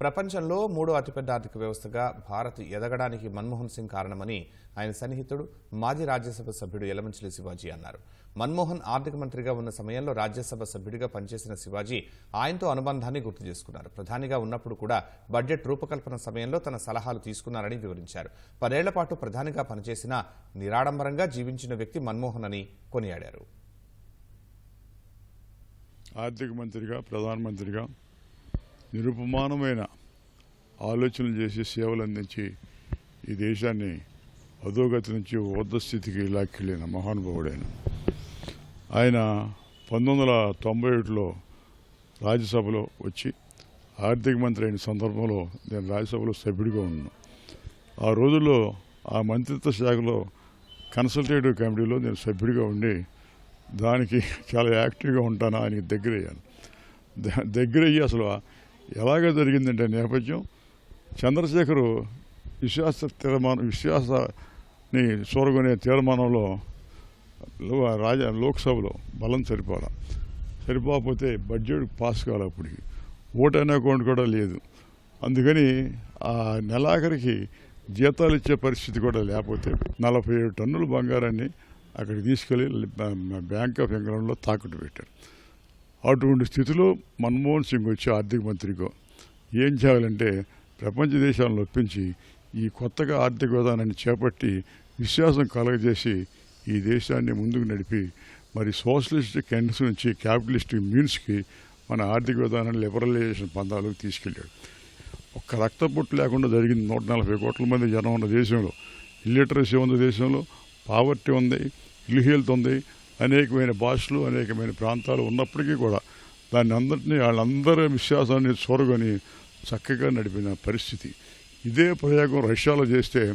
ప్రపంచంలో మూడో అతిపెద్ద ఆర్థిక వ్యవస్థగా భారత్ ఎదగడానికి మన్మోహన్ సింగ్ కారణమని ఆయన సన్నిహితుడు మాజీ రాజ్యసభ సభ్యుడు యలమంచిలి శివాజీ అన్నారు. మన్మోహన్ ఆర్థిక మంత్రిగా ఉన్న సమయంలో రాజ్యసభ సభ్యుడిగా పనిచేసిన శివాజీ ఆయనతో అనుబంధాన్ని గుర్తు చేసుకున్నారు. ప్రధానిగా ఉన్నప్పుడు కూడా బడ్జెట్ రూపకల్పన సమయంలో తన సలహాలు తీసుకున్నారని వివరించారు. పదేళ్ళ పాటు ప్రధానిగా పనిచేసిన నిరాడంబరంగా జీవించిన వ్యక్తి మన్మోహన్ అని కొనియాడారు. ఆర్థిక మంత్రిగా ప్రధానమంత్రిగా నిరుపమానమైన ఆలోచనలు చేసి సేవలు అందించి ఈ దేశాన్ని అధోగతి నుంచి ఊర్ధ స్థితికి లాక్కెళ్ళిన మహానుభావుడైన ఆయన పంతొమ్మిది వందల తొంభై ఒకటిలో రాజ్యసభలో వచ్చి ఆర్థిక మంత్రి అయిన సందర్భంలో నేను రాజ్యసభలో సభ్యుడిగా ఉన్నాను. ఆ రోజుల్లో ఆ మంత్రిత్వ శాఖలో కన్సల్టేటివ్ కమిటీలో నేను సభ్యుడిగా ఉండి దానికి చాలా యాక్టివ్గా ఉంటాను ఆయనకి దగ్గరయ్యాను. దగ్గరయ్యి అసలు ఎలాగ జరిగిందంటే నేపథ్యం చంద్రశేఖరు విశ్వాస తీర్మానం విశ్వాసని చూరగొనే తీర్మానంలో రాజ లోక్సభలో బలం సరిపోల. సరిపోకపోతే బడ్జెట్ పాస్ కావాలి అప్పటికి. ఓట్ అనే అకౌంట్ కూడా లేదు. అందుకని ఆ నెలాఖరికి జీతాలు ఇచ్చే పరిస్థితి కూడా లేకపోతే నలభై ఏడు టన్నుల బంగారాన్ని అక్కడికి తీసుకెళ్ళి బ్యాంక్ ఆఫ్ ఇంగ్లాండ్లో తాకట్టు పెట్టారు. అటువంటి స్థితిలో మన్మోహన్ సింగ్ వచ్చి ఆర్థిక మంత్రిగా. ఏం చేయాలంటే ప్రపంచ దేశాలను ఒప్పించి ఈ కొత్తగా ఆర్థిక విధానాన్ని చేపట్టి విశ్వాసం కలగజేసి ఈ దేశాన్ని ముందుకు నడిపి మరి సోషలిస్ట్ కెండ్స్ నుంచి క్యాపిటలిస్ట్ మీన్స్కి మన ఆర్థిక విధానాన్ని లిబరలైజేషన్ పందాలకు తీసుకెళ్ళాడు. ఒక్క రక్తపొట్టు లేకుండా జరిగింది నూట నలభై కోట్ల మంది జనం ఉన్న దేశంలో. ఇల్లిటరసీ ఉన్న దేశంలో పావర్టీ ఉంది ఇల్లు హెల్త్ ఉంది అనేకమైన భాషలు అనేకమైన ప్రాంతాలు ఉన్నప్పటికీ కూడా దాన్ని అందరినీ వాళ్ళందరి విశ్వాసాన్ని చూరగొని చక్కగా నడిపిన పరిస్థితి. ఇదే ప్రయోగం రష్యాలో చేస్తే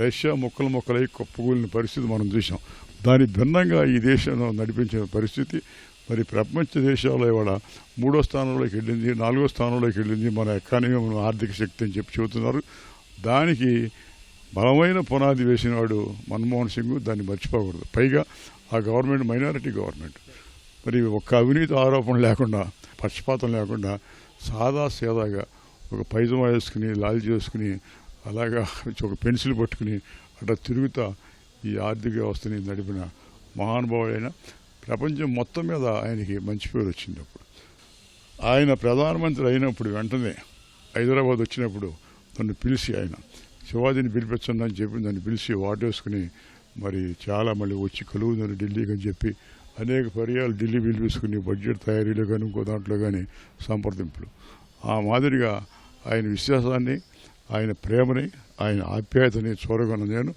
రష్యా మొక్కలు మొక్కలై కుప్పగూలిన పరిస్థితి మనం చూసాం దాని భిన్నంగా ఈ దేశంలో నడిపించిన పరిస్థితి మరి ప్రపంచ దేశాల్లో ఇవాళ మూడో స్థానంలోకి వెళ్ళింది నాలుగో స్థానంలోకి వెళ్ళింది మన ఎకానమీ మన ఆర్థిక శక్తి అని చెప్పి చెబుతున్నారు. దానికి బలమైన పునాది వేసినవాడు మన్మోహన్ సింగ్ దాన్ని మర్చిపోకూడదు. పైగా ఆ గవర్నమెంట్ మైనారిటీ గవర్నమెంట్. మరి ఒక్క అవినీతి ఆరోపణ లేకుండా పక్షపాతం లేకుండా సాదా సేదాగా ఒక పైజమా వేసుకుని లాల్ చేసుకుని అలాగా ఒక పెన్సిల్ పట్టుకుని అట్లా తిరుగుతా ఈ ఆర్థిక వ్యవస్థని నడిపిన మహానుభావుడైన ప్రపంచం మొత్తం మీద ఆయనకి మంచి పేరు వచ్చింది అప్పుడు. ఆయన ప్రధానమంత్రి అయినప్పుడు వెంటనే హైదరాబాద్ వచ్చినప్పుడు నన్ను పిలిచి ఆయన శివాజీని పిలిపించండి అని చెప్పి నన్ను పిలిచి వాటేసుకుని మరి చాలా మళ్ళీ వచ్చి కలుగుతుంది ఢిల్లీకి అని చెప్పి అనేక పర్యాలు ఢిల్లీ పిలిపించుకుని బడ్జెట్ తయారీలో కానీ ఇంకో దాంట్లో కానీ సంప్రదింపులు. ఆ మాదిరిగా ఆయన విశ్వాసాన్ని ఆయన ప్రేమని ఆయన ఆప్యాయతని చూడగలను నేను.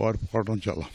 వారు పోవడం చాలా